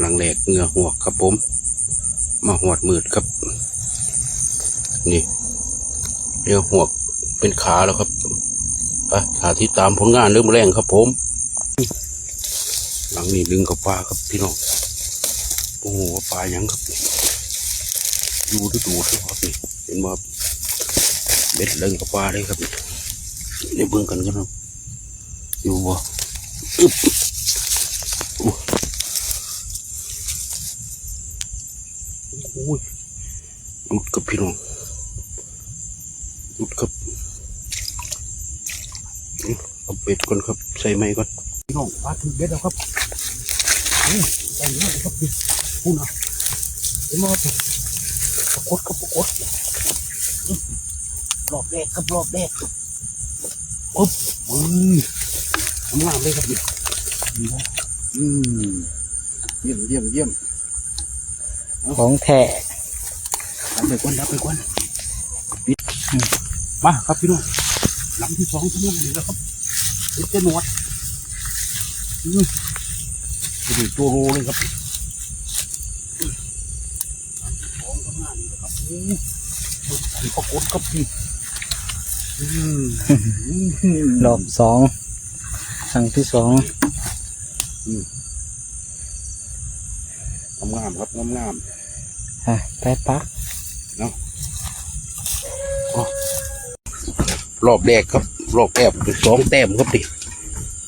หลังแหลกเหงือหัวกครับผม มาหวดมืดครับ นี่เหงือหัวกเป็นขาแล้วครับไปสาธิตตามผลงานเรื่องแรงครับผม หลังนี้ดึงกับปลาครับพี่น้องโอ้โหปลายังครับดูดูดูครับนี่เห็นว่าเบ็ดเลิงกับปลาเลยครับนี่นี่เบิ่งกันกันครับอยู่บ่อึ๊บอู้โอ้ ยหลุดกับพี่น้องหลุดครับเอาเบ็ดก่อนครับ ใส่ไม้ก่อน พี่น้องปลาถือเบ็ดแล้วครับใจเย็นครับพี่พูดนะเห็นไหมครับปรากฏครับปรากฏรอบแรกครับรอบแรกปุ๊บอืมทำงานเลยครับพี่อืมเยี่ยมเยี่ยมเยี่ยม ของแท้ดับไปก่อนดับไปก่อนปิดมาครับพี่น้องหลังที่สองทำงานเลยแล้วครับเด็ดเจนวดอืมดูตัวโรเลยครับของทำงานนี่นะครับโอ้ยใส่ปรากฏครับพี่อืมรอบสองครั้งที่สองงามงามๆครับงามงาม อะไปปักรอบแรกครับ รอบแรกสองแต้มครับดิ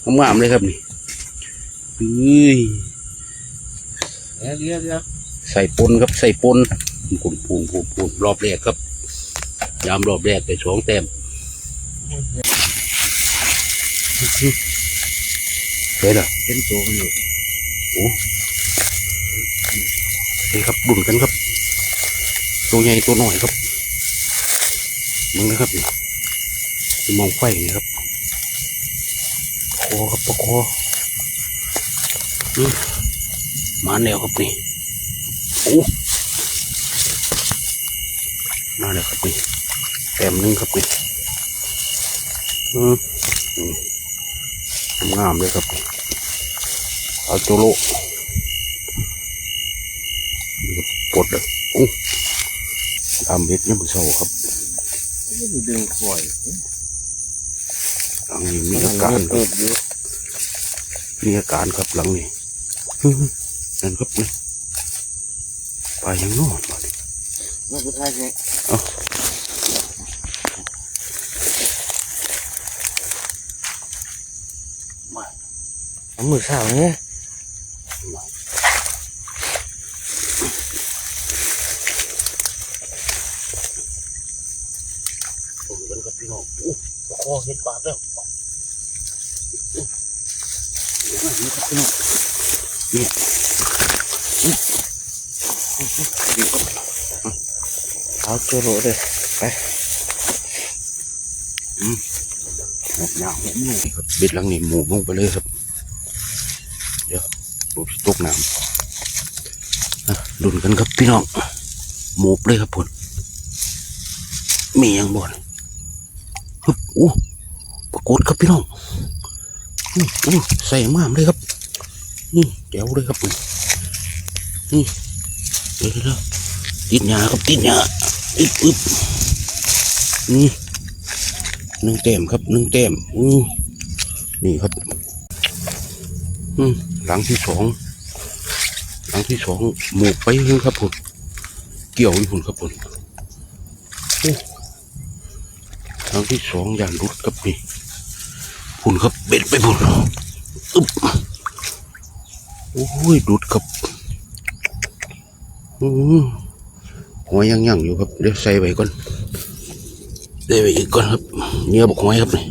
งามงามๆเลยครับนี่เฮ้ยเดี๋ยวเดี๋ยวเดี๋ยวใส่ปนครับใส่ปนปูนปูนปูนปูนรอบแรกครับ ยามรอบแรกไปสองแต้มเฮ้ยล่ะเป็นตัวมันอยู่โอ้นี่ครับดุนกันครับ ตัวใหญ่ตัวหน่อยครับมึงนะครับมองไฟนี่ครับคอครับปะคอนี่มาแล้วครับนี่โอ้มาแล้วครับนี่แต้มนึงครับนี่อืมอืมงามเลยครับนี่เอาโจโลปลดเลยอู้ ทำเบ็ดเนี่ยมันเศร้าครับไม่ได้ดึงข่อยหลังนี้มีอาการคเปิรับดอยู่มีอาการครับหลังนี้อื้อหือนั่นครับนี่ไปยังนอนมาดิมาสุดท้ายไงเอาเอามือสาวเนี่ย ผมกัน ครับพี่น้องอู้คอเห็นปากแล้วนี่ครับพี่น้องเนี่ยเอาโจโรเลยไปหมยาวหมูครับเบ็ดลังนี้หมูลงไปเลยครับ เดี๋ยวผมสิตกน้ำอะดุนกันครับพี่น้องหมูเลยครับผมมียังบ่น ฮึบอู้ปรากฏครับพี่น้องอู้ใส่มามเลยครับนี่แจ๋วเลยครับนี่เดี๋ยวเดี๋ยวติดหยาครับติดหยาอึบอึบนี่หนึ่งเต็มครับหนึ่งเต็มอู้นี่ครับอืมหลังที่สองหลังที่สองหมูกไปเลยครับผมเกี่ยวอยู่ผมครับผมโอ้ ครั้งที่สองอย่างรุดครับนี่พุ่นครับเบ็ดไปพุ่นอึ๊บโอ้ยดุดครับอืมหัวยังยังอยู่ครับเดี๋ยวใส่ไปก่อนได้ไว้อีกก่อนครับเนื้อบอกหอยครับนี่